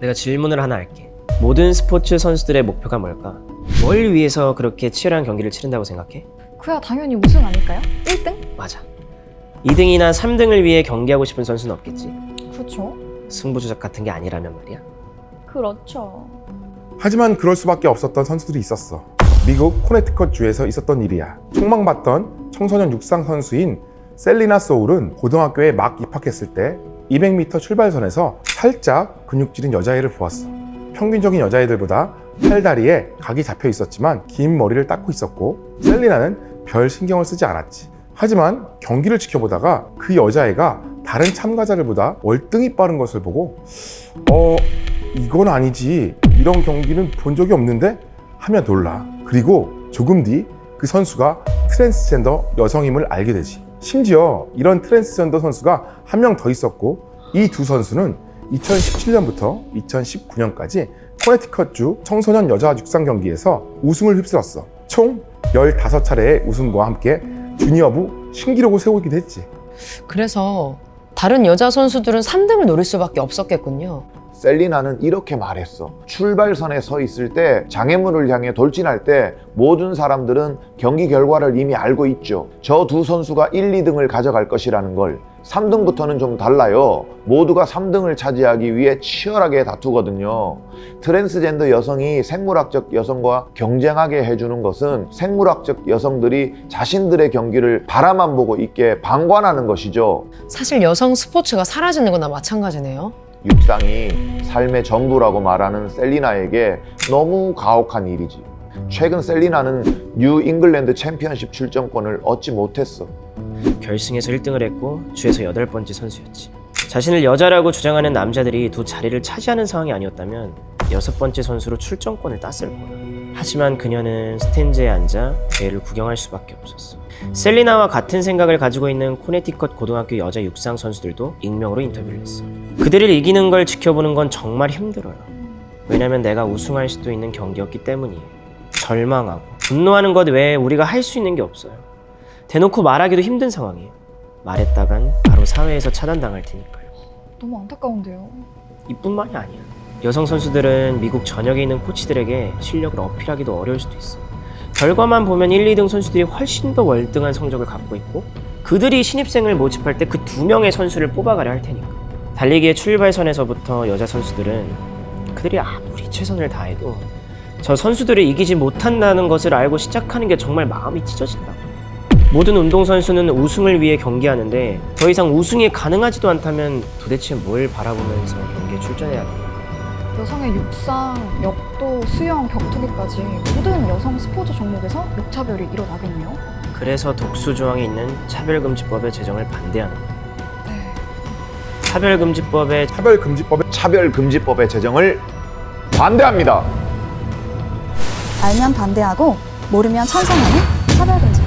내가 질문을 하나 할게. 모든 스포츠 선수들의 목표가 뭘까? 뭘 위해서 그렇게 치열한 경기를 치른다고 생각해? 그야 당연히 우승 아닐까요? 1등? 맞아. 2등이나 3등을 위해 경기하고 싶은 선수는 없겠지. 그렇죠. 승부조작 같은 게 아니라면 말이야. 그렇죠. 하지만 그럴 수밖에 없었던 선수들이 있었어. 미국 코네티컷 주에서 있었던 일이야. 촉망받던 청소년 육상 선수인 셀리나 소울은 고등학교에 막 입학했을 때 200m 출발선에서 살짝 근육질인 여자애를 보았어. 평균적인 여자애들보다 팔다리에 각이 잡혀 있었지만 긴 머리를 닦고 있었고 셀리나는 별 신경을 쓰지 않았지. 하지만 경기를 지켜보다가 그 여자애가 다른 참가자들보다 월등히 빠른 것을 보고 어 이건 아니지. 이런 경기는 본 적이 없는데? 하며 놀라. 그리고 조금 뒤 그 선수가 트랜스젠더 여성임을 알게 되지. 심지어 이런 트랜스젠더 선수가 한 명 더 있었고 이 두 선수는 2017년부터 2019년까지 코네티컷주 청소년 여자 육상 경기에서 우승을 휩쓸었어. 총 15차례의 우승과 함께 주니어부 신기록을 세우기도 했지. 그래서 다른 여자 선수들은 3등을 노릴 수밖에 없었겠군요. 셀리나는 이렇게 말했어. 출발선에 서 있을 때 장애물을 향해 돌진할 때 모든 사람들은 경기 결과를 이미 알고 있죠. 저 두 선수가 1, 2등을 가져갈 것이라는 걸. 3등부터는 좀 달라요. 모두가 3등을 차지하기 위해 치열하게 다투거든요. 트랜스젠더 여성이 생물학적 여성과 경쟁하게 해주는 것은 생물학적 여성들이 자신들의 경기를 바라만 보고 있게 방관하는 것이죠. 사실 여성 스포츠가 사라지는 거나 마찬가지네요. 육상이 삶의 전부라고 말하는 셀리나에게 너무 가혹한 일이지. 최근 셀리나는 뉴 잉글랜드 챔피언십 출전권을 얻지 못했어. 결승에서 1등을 했고 주에서 여덟 번째 선수였지. 자신을 여자라고 주장하는 남자들이 두 자리를 차지하는 상황이 아니었다면 여섯 번째 선수로 출전권을 땄을 거야. 하지만 그녀는 스탠즈에 앉아 대회를 구경할 수밖에 없었어. 셀리나와 같은 생각을 가지고 있는 코네티컷 고등학교 여자 육상 선수들도 익명으로 인터뷰를 했어. 그들을 이기는 걸 지켜보는 건 정말 힘들어요. 왜냐면 내가 우승할 수도 있는 경기였기 때문이에요. 절망하고 분노하는 것 외에 우리가 할 수 있는 게 없어요. 대놓고 말하기도 힘든 상황이에요. 말했다간 바로 사회에서 차단당할 테니까요. 너무 안타까운데요. 이뿐만이 아니야. 여성 선수들은 미국 전역에 있는 코치들에게 실력을 어필하기도 어려울 수도 있어. 결과만 보면 1, 2등 선수들이 훨씬 더 월등한 성적을 갖고 있고 그들이 신입생을 모집할 때 그 두 명의 선수를 뽑아가려 할 테니까. 달리기의 출발선에서부터 여자 선수들은 그들이 아무리 최선을 다해도 저 선수들을 이기지 못한다는 것을 알고 시작하는 게 정말 마음이 찢어진다. 모든 운동선수는 우승을 위해 경기하는데 더 이상 우승이 가능하지도 않다면 도대체 뭘 바라보면서 경기에 출전해야 되나? 여성의 육상, 역도, 수영, 격투기까지 모든 여성 스포츠 종목에서 역차별이 일어나겠네요. 그래서 독수 조항에 있는 차별금지법의 제정을 반대하는 거예요. 네. 차별금지법의 차별금지법에 차별금지법의 제정을 반대합니다. 알면 반대하고 모르면 찬성하는 차별금지